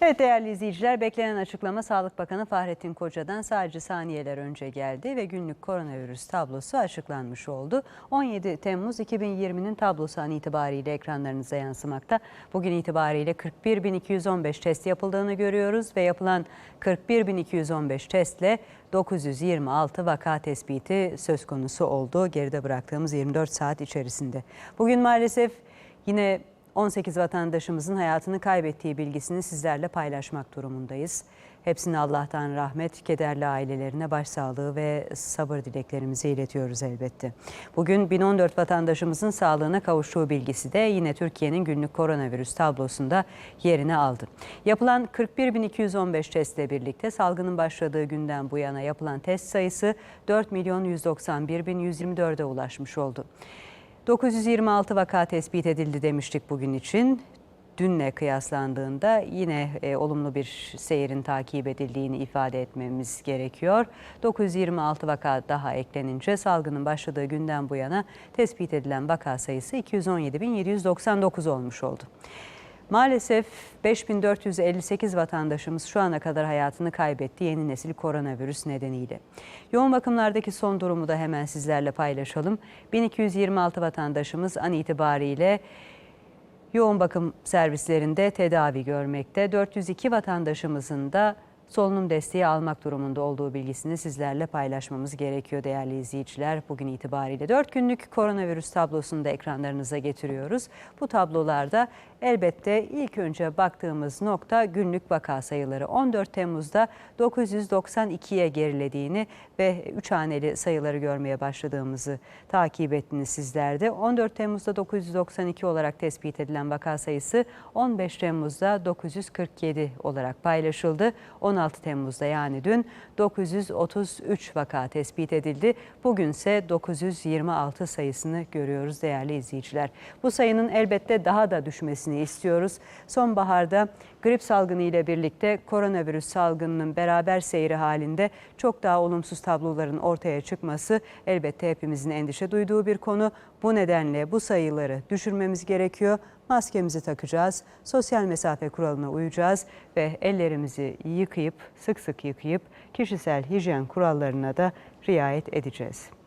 Evet değerli izleyiciler beklenen açıklama Sağlık Bakanı Fahrettin Koca'dan sadece saniyeler önce geldi ve günlük koronavirüs tablosu açıklanmış oldu. 17 Temmuz 2020'nin tablosu an itibariyle ekranlarınıza yansımakta. Bugün itibariyle 41.215 test yapıldığını görüyoruz ve yapılan 41.215 testle 926 vaka tespiti söz konusu oldu geride bıraktığımız 24 saat içerisinde. Bugün maalesef yine 18 vatandaşımızın hayatını kaybettiği bilgisini sizlerle paylaşmak durumundayız. Hepsine Allah'tan rahmet, kederli ailelerine başsağlığı ve sabır dileklerimizi iletiyoruz elbette. Bugün 1014 vatandaşımızın sağlığına kavuştuğu bilgisi de yine Türkiye'nin günlük koronavirüs tablosunda yerini aldı. Yapılan 41.215 testle birlikte salgının başladığı günden bu yana yapılan test sayısı 4 milyon 191.124'e ulaşmış oldu. 926 vaka tespit edildi demiştik bugün için. Dünle kıyaslandığında yine e, olumlu bir seyrin takip edildiğini ifade etmemiz gerekiyor. 926 vaka daha eklenince salgının başladığı günden bu yana tespit edilen vaka sayısı 217.799 olmuş oldu. Maalesef 5458 vatandaşımız şu ana kadar hayatını kaybetti yeni nesil koronavirüs nedeniyle. Yoğun bakımlardaki son durumu da hemen sizlerle paylaşalım. 1226 vatandaşımız an itibariyle yoğun bakım servislerinde tedavi görmekte. 402 vatandaşımızın da solunum desteği almak durumunda olduğu bilgisini sizlerle paylaşmamız gerekiyor değerli izleyiciler. Bugün itibariyle 4 günlük koronavirüs tablosunu da ekranlarınıza getiriyoruz. Bu tablolarda elbette ilk önce baktığımız nokta günlük vaka sayıları. 14 Temmuz'da 992'ye gerilediğini ve 3 haneli sayıları görmeye başladığımızı takip ettiniz sizler de. 14 Temmuz'da 992 olarak tespit edilen vaka sayısı 15 Temmuz'da 947 olarak paylaşıldı. 16 Temmuz'da yani dün 933 vaka tespit edildi. Bugünse 926 sayısını görüyoruz değerli izleyiciler. Bu sayının elbette daha da düşmesini istiyoruz. Sonbaharda grip salgını ile birlikte koronavirüs salgınının beraber seyri halinde çok daha olumsuz tabloların ortaya çıkması elbette hepimizin endişe duyduğu bir konu. Bu nedenle bu sayıları düşürmemiz gerekiyor. Maskemizi takacağız, sosyal mesafe kuralına uyacağız ve ellerimizi yıkayıp sık sık yıkayıp kişisel hijyen kurallarına da riayet edeceğiz.